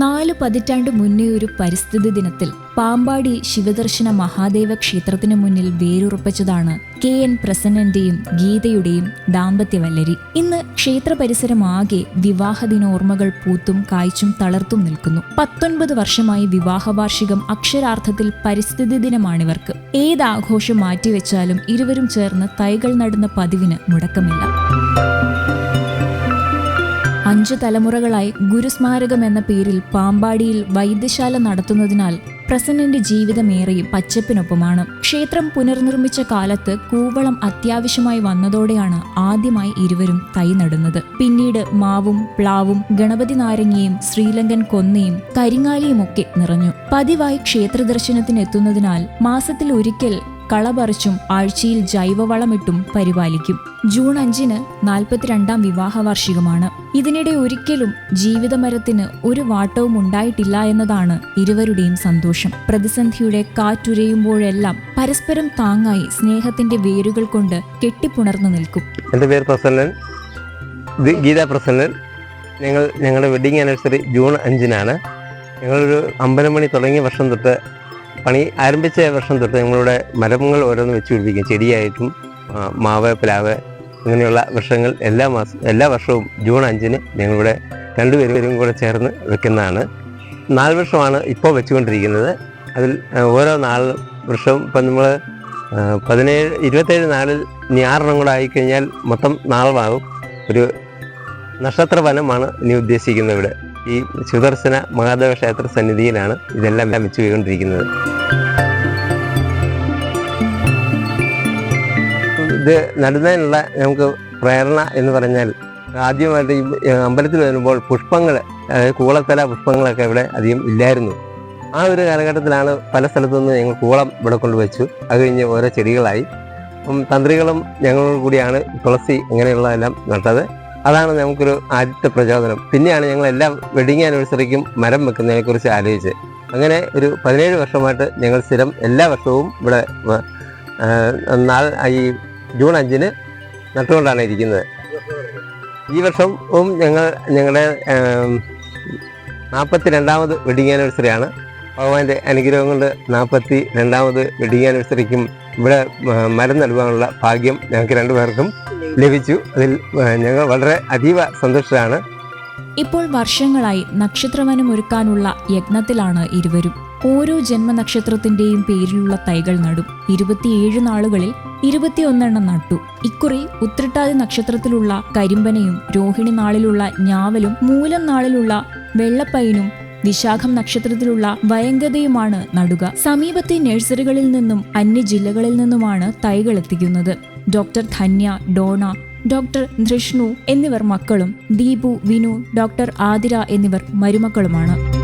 നാല് പതിറ്റാണ്ട് മുന്നേ ഒരു പരിസ്ഥിതി ദിനത്തിൽ പാമ്പാടി ശിവദർശന മഹാദേവ ക്ഷേത്രത്തിന് മുന്നിൽ വേരുറപ്പിച്ചതാണ് കെ എൻ പ്രസന്നന്റെയും ഗീതയുടെയും ദാമ്പത്യവല്ലരി. ഇന്ന് ക്ഷേത്ര പരിസരമാകെ വിവാഹ ദിനോർമ്മകൾ പൂത്തും കായ്ച്ചും തളർത്തും നിൽക്കുന്നു. പത്തൊൻപത് വർഷമായി വിവാഹ വാർഷികം അക്ഷരാർത്ഥത്തിൽ പരിസ്ഥിതി ദിനമാണിവർക്ക്. ഏത് ആഘോഷം മാറ്റിവെച്ചാലും ഇരുവരും ചേർന്ന് തൈകൾ നടുന്ന പതിവിന് മുടക്കമില്ല. അഞ്ചു തലമുറകളായി ഗുരുസ്മാരകം എന്ന പേരിൽ പാമ്പാടിയിൽ വൈദ്യശാല നടത്തുന്നതിനാൽ പ്രസന്നന്റെ ജീവിതമേറെയും പച്ചപ്പിനൊപ്പമാണ്. ക്ഷേത്രം പുനർനിർമ്മിച്ച കാലത്ത് കൂവളം അത്യാവശ്യമായി വന്നതോടെയാണ് ആദ്യമായി ഇരുവരും തൈ നടുന്നത്. പിന്നീട് മാവും പ്ലാവും ഗണപതി നാരങ്ങയും ശ്രീലങ്കൻ കൊന്നയും കരിങ്ങാലിയുമൊക്കെ നിറഞ്ഞു. പതിവായി ക്ഷേത്ര ദർശനത്തിനെത്തുന്നതിനാൽ മാസത്തിൽ ഒരിക്കൽ കളപറിച്ചും ആഴ്ചയിൽ ജൈവവളമിട്ടും പരിപാലിക്കും. ജൂൺ അഞ്ചിന് നാൽപ്പത്തിരണ്ടാം വിവാഹ വാർഷികമാണ് ഇതിനിടെ ഒരിക്കലും ജീവിതമരത്തിന് ഒരു വാട്ടവും ഉണ്ടായിട്ടില്ല എന്നതാണ് ഇരുവരുടെയും സന്തോഷം. പ്രതിസന്ധിയുടെ കാറ്റുരയുമ്പോഴെല്ലാം പരസ്പരം താങ്ങായി സ്നേഹത്തിന്റെ വേരുകൾ കൊണ്ട് കെട്ടിപ്പുണർന്നു നിൽക്കും. എന്റെ പേര് പ്രസന്നൻ. ഗീതാ പ്രസന്നൻ. ഞങ്ങൾ ഞങ്ങളുടെ വെഡിങ് ആനിവേഴ്സറി ജൂൺ അഞ്ചിനാണ്. ഞങ്ങളൊരു അമ്പലം മണി തുടങ്ങിയ വർഷം തൊട്ട് പണി ആരംഭിച്ച വർഷം തൊട്ട് ഞങ്ങളുടെ മരങ്ങൾ ഓരോന്ന് വെച്ച് പിടിപ്പിക്കും. ചെടിയായിട്ടും മാവ് പ്ലാവ് അങ്ങനെയുള്ള വൃക്ഷങ്ങൾ എല്ലാ മാസം എല്ലാ വർഷവും ജൂൺ അഞ്ചിന് ഞങ്ങളിവിടെ രണ്ടുപേരും കൂടെ ചേർന്ന് വെക്കുന്നതാണ്. നാല് വർഷമാണ് ഇപ്പോൾ വെച്ചുകൊണ്ടിരിക്കുന്നത്. അതിൽ ഓരോ നാല് വർഷവും ഇപ്പം നമ്മൾ പതിനേഴ് ഇരുപത്തേഴ് നാളിൽ ഇനി ആറെണ്ണം കൂടെ ആയിക്കഴിഞ്ഞാൽ മൊത്തം നാളമാകും ഒരു നക്ഷത്ര വനമാണ് ഇനി ഉദ്ദേശിക്കുന്നത് ഇവിടെ. ഈ സുദർശന മഹാദേവ ക്ഷേത്ര സന്നിധിയിലാണ് ഇതെല്ലാം വെച്ച് പോയിക്കൊണ്ടിരിക്കുന്നത്. ഇത് നടുന്നതിനുള്ള നമുക്ക് പ്രേരണ എന്ന് പറഞ്ഞാൽ ആദ്യമായിട്ട് ഈ അമ്പലത്തിൽ വരുമ്പോൾ പുഷ്പങ്ങൾ കൂളത്തല പുഷ്പങ്ങളൊക്കെ ഇവിടെ അധികം ഇല്ലായിരുന്നു. ആ ഒരു കാലഘട്ടത്തിലാണ് പല സ്ഥലത്തുനിന്ന് ഞങ്ങൾ കൂളം ഇവിടെ കൊണ്ടുവച്ചു. അത് കഴിഞ്ഞ് ഓരോ ചെടികളായി. അപ്പം തന്ത്രികളും ഞങ്ങളോട് കൂടിയാണ് തുളസി ഇങ്ങനെയുള്ളതെല്ലാം നട്ടത്. അതാണ് നമുക്കൊരു ആദ്യത്തെ പ്രചോദനം. പിന്നെയാണ് ഞങ്ങൾ എല്ലാ വെഡിങ് ആനിവേഴ്സറിക്കും മരം വെക്കുന്നതിനെ കുറിച്ച് ആലോചിച്ച്. അങ്ങനെ ഒരു പതിനേഴ് വർഷമായിട്ട് ഞങ്ങൾ സ്ഥിരം എല്ലാ വർഷവും ഇവിടെ നാളെ ഈ ജൂൺ അഞ്ചിന് നട്ടുകൊണ്ടാണ് ഇരിക്കുന്നത്. ഈ വർഷവും ഞങ്ങൾ ഞങ്ങളുടെ നാൽപ്പത്തി രണ്ടാമത് വെഡിങ് ആനിവേഴ്സറിയാണ്. ഭഗവാന്റെ അനുഗ്രഹം കൊണ്ട് നാൽപ്പത്തി രണ്ടാമത് വെഡിങ് ആനിവേഴ്സറിക്കും ഇവിടെ മരം നൽകാനുള്ള ഭാഗ്യം ഞങ്ങൾക്ക് രണ്ടുപേർക്കും ലഭിച്ചു. അതിൽ ഞങ്ങൾ വളരെ അതീവ സന്തുഷ്ടരാണ്. ഇപ്പോൾ വർഷങ്ങളായി നക്ഷത്രവനം ഒരുക്കാനുള്ള യജ്ഞത്തിലാണ് ഇരുവരും. ഓരോ ജന്മനക്ഷത്രത്തിന്റെയും പേരിലുള്ള തൈകൾ നടും. ഇരുപത്തിയേഴ് നാളുകളിൽ ഇരുപത്തിയൊന്നെണ്ണം നട്ടു. ഇക്കുറി ഉത്രട്ടാതി നക്ഷത്രത്തിലുള്ള കരിമ്പനയും രോഹിണി നാളിലുള്ള ഞാവലും മൂലം നാളിലുള്ള വെള്ളപ്പൈനും വിശാഖം നക്ഷത്രത്തിലുള്ള വയങ്കതയുമാണ് നടുക. സമീപത്തെ നഴ്സറികളിൽ നിന്നും അന്യ ജില്ലകളിൽ നിന്നുമാണ് തൈകൾ എത്തിക്കുന്നത്. ഡോക്ടർ ധന്യ ഡോണ ഡോക്ടർ ധൃഷ്ണു എന്നിവർ മക്കളും ദീപു വിനു ഡോക്ടർ ആതിര എന്നിവർ മരുമക്കളുമാണ്.